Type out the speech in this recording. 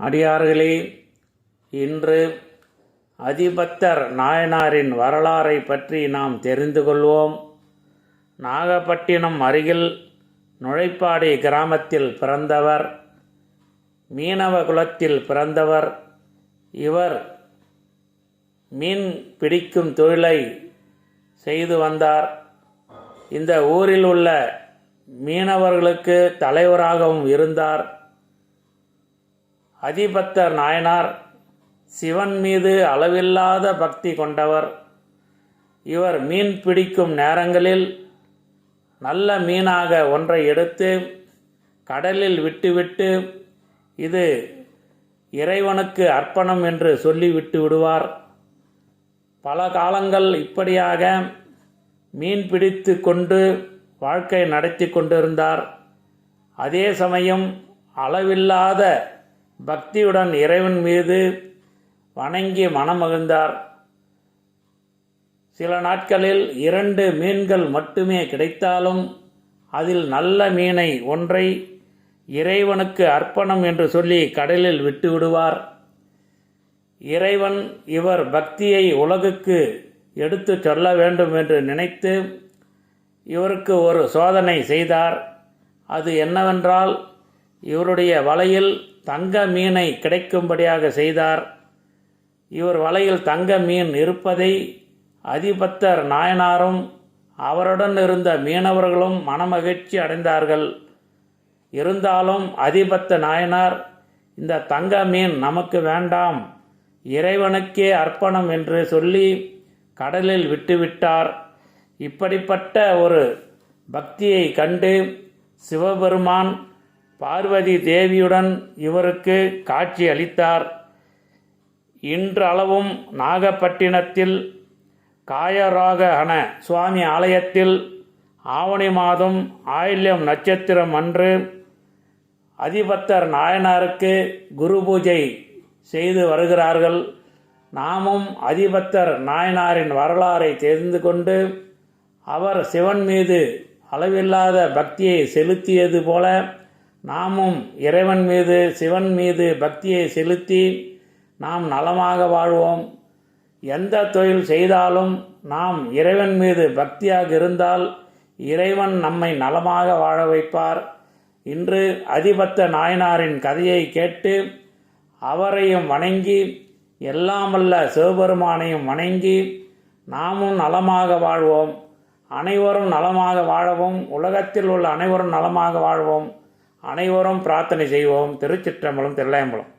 அடியார்களே இன்று அதிபத்தர் நாயனாரின் வரலாறை பற்றி நாம் தெரிந்து கொள்வோம். நாகப்பட்டினம் அருகில் நுழைப்பாடி கிராமத்தில் பிறந்தவர் மீனவ குலத்தில் பிறந்தவர். இவர் மீன் பிடிக்கும் தொழிலை செய்து வந்தார். இந்த ஊரில் உள்ள மீனவர்களுக்கு தலைவராகவும் இருந்தார். அதிபத்த நாயனார் சிவன் மீது அளவில்லாத பக்தி கொண்டவர். இவர் மீன் பிடிக்கும் நேரங்களில் நல்ல மீனாக ஒன்றை எடுத்து கடலில் விட்டுவிட்டு இது இறைவனுக்கு அர்ப்பணம் என்று சொல்லி விட்டு விடுவார். பல காலங்கள் இப்படியாக மீன் பிடித்து கொண்டு வாழ்க்கை நடத்தி கொண்டிருந்தார். அதே சமயம் அளவில்லாத பக்தியுடன் இறைவன் மீது வணங்கி மனமகிழ்ந்தார். சில நாட்களில் இரண்டு மீன்கள் மட்டுமே கிடைத்தாலும் அதில் நல்ல மீனை ஒன்றை இறைவனுக்கு அர்ப்பணம் என்று சொல்லி கடலில் விட்டு விடுவார். இறைவன் இவர் பக்தியை உலகுக்கு எடுத்து சொல்ல வேண்டும் என்று நினைத்து இவருக்கு ஒரு சோதனை செய்தார். அது என்னவென்றால் இவருடைய வலையில் தங்க மீனை கிடைக்கும்படியாக செய்தார். இவர் வலையில் தங்க மீன் இருப்பதை அதிபத்தர் நாயனாரும் அவருடன் இருந்த மீனவர்களும் மனமகிழ்ச்சி அடைந்தார்கள். இருந்தாலும் அதிபத்த நாயனார் இந்த தங்க மீன் நமக்கு வேண்டாம் இறைவனுக்கே அர்ப்பணம் என்று சொல்லி கடலில் விட்டுவிட்டார். இப்படிப்பட்ட ஒரு பக்தியை கண்டு சிவபெருமான் பார்வதி தேவியுடன் இவருக்கு காட்சி அளித்தார். இன்றளவும் நாகப்பட்டினத்தில் காயராகன சுவாமி ஆலயத்தில் ஆவணி மாதம் ஆயில்யம் நட்சத்திரம் அன்று அதிபத்தர் நாயனாருக்கு குரு பூஜை செய்து வருகிறார்கள். நாமும் அதிபத்தர் நாயனாரின் வரலாறை தெரிந்து கொண்டு அவர் சிவன் மீது அளவில்லாத பக்தியை செலுத்தியது போல நாமும் இறைவன் மீது சிவன் மீது பக்தியை செலுத்தி நாம் நலமாக வாழ்வோம். எந்த தொழில் செய்தாலும் நாம் இறைவன் மீது பக்தியாக இருந்தால் இறைவன் நம்மை நலமாக வாழ வைப்பார். இன்று அதிபத்த நாயனாரின் கதையை கேட்டு அவரையும் வணங்கி எல்லாமல்ல சிவபெருமானையும் வணங்கி நாமும் நலமாக வாழ்வோம். அனைவரும் நலமாக வாழவும் உலகத்தில் உள்ள அனைவரும் நலமாக வாழ்வோம். அனைவரும் பிரார்த்தனை செய்வோம். திருச்சிற்றம்பலம் தில்லையம்பலம்